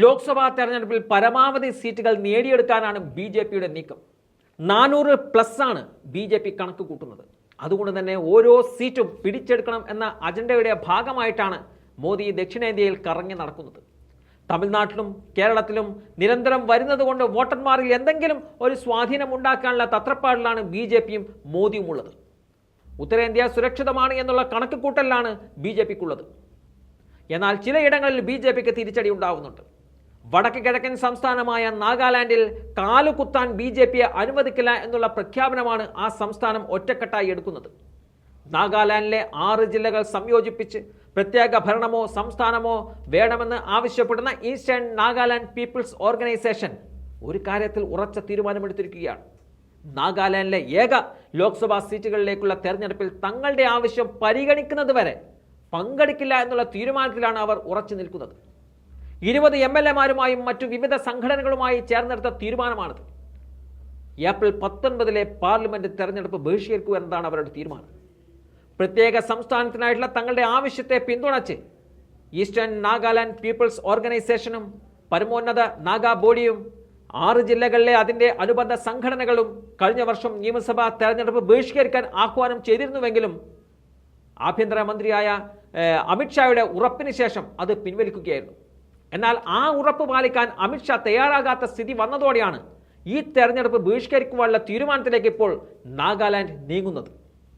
ലോക്സഭാ തെരഞ്ഞെടുപ്പിൽ പരമാവധി സീറ്റുകൾ നേടിയെടുക്കാനാണ് ബി ജെ പിയുടെ നീക്കം. നാനൂറ് പ്ലസ് ആണ് ബി ജെ പി കണക്ക് കൂട്ടുന്നത്. അതുകൊണ്ട് തന്നെ ഓരോ സീറ്റും പിടിച്ചെടുക്കണം എന്ന അജണ്ടയുടെ ഭാഗമായിട്ടാണ് മോദി ദക്ഷിണേന്ത്യയിൽ കറങ്ങി നടക്കുന്നത്. തമിഴ്നാട്ടിലും കേരളത്തിലും നിരന്തരം വരുന്നതുകൊണ്ട് വോട്ടർമാരിൽ എന്തെങ്കിലും ഒരു സ്വാധീനം ഉണ്ടാക്കാനുള്ള തത്രപ്പാടിലാണ് ബി ജെ പിയും മോദിയും ഉള്ളത് ഉത്തരേന്ത്യ സുരക്ഷിതമാണ് എന്നുള്ള കണക്ക് കൂട്ടലിലാണ് ബി ജെ പിക്കുള്ളത്. എന്നാൽ ചിലയിടങ്ങളിൽ ബി ജെ പിക്ക് തിരിച്ചടി ഉണ്ടാവുന്നുണ്ട്. വടക്ക് കിഴക്കൻ സംസ്ഥാനമായ നാഗാലാൻഡിൽ കാലുകുത്താൻ ബി ജെ പിയെ അനുവദിക്കില്ല എന്നുള്ള പ്രഖ്യാപനമാണ് ആ സംസ്ഥാനം ഒറ്റക്കെട്ടായി എടുക്കുന്നത്. നാഗാലാൻഡിലെ ആറ് ജില്ലകൾ സംയോജിപ്പിച്ച് പ്രത്യേക ഭരണമോ സംസ്ഥാനമോ വേണമെന്ന് ആവശ്യപ്പെടുന്ന ഈസ്റ്റേൺ നാഗാലാൻഡ് പീപ്പിൾസ് ഓർഗനൈസേഷൻ ഒരു കാര്യത്തിൽ ഉറച്ച തീരുമാനമെടുത്തിരിക്കുകയാണ്. നാഗാലാൻഡിലെ ഏക ലോക്സഭാ സീറ്റുകളിലേക്കുള്ള തെരഞ്ഞെടുപ്പിൽ തങ്ങളുടെ ആവശ്യം പരിഗണിക്കുന്നത് വരെ പങ്കെടുക്കില്ല എന്നുള്ള തീരുമാനത്തിലാണ് അവർ ഉറച്ചു നിൽക്കുന്നത്. ഇരുപത് എം എൽ എമാരുമായും മറ്റു വിവിധ സംഘടനകളുമായി ചേർന്നെടുത്ത തീരുമാനമാണിത്. ഏപ്രിൽ പത്തൊൻപതിലെ പാർലമെന്റ് തെരഞ്ഞെടുപ്പ് ബഹിഷ്കരിക്കുക എന്നതാണ് അവരുടെ തീരുമാനം. പ്രത്യേക സംസ്ഥാനത്തിനായിട്ടുള്ള തങ്ങളുടെ ആവശ്യത്തെ പിന്തുണച്ച് ഈസ്റ്റേൺ നാഗാലാൻഡ് പീപ്പിൾസ് ഓർഗനൈസേഷനും പരമോന്നത നാഗാ ബോഡിയും ആറ് ജില്ലകളിലെ അതിന്റെ അനുബന്ധ സംഘടനകളും കഴിഞ്ഞ വർഷം നിയമസഭാ തെരഞ്ഞെടുപ്പ് ബഹിഷ്കരിക്കാൻ ആഹ്വാനം ചെയ്തിരുന്നുവെങ്കിലും ആഭ്യന്തരമന്ത്രിയായ അമിത്ഷായുടെ ഉറപ്പിന് ശേഷം അത് പിൻവലിക്കുകയായിരുന്നു. എന്നാൽ ആ ഉറപ്പ് പാലിക്കാൻ അമിത്ഷാ തയ്യാറാകാത്ത സ്ഥിതി വന്നതോടെയാണ് ഈ തെരഞ്ഞെടുപ്പ് ബഹിഷ്കരിക്കുവാനുള്ള തീരുമാനത്തിലേക്ക് ഇപ്പോൾ നാഗാലാൻഡ് നീങ്ങുന്നത്.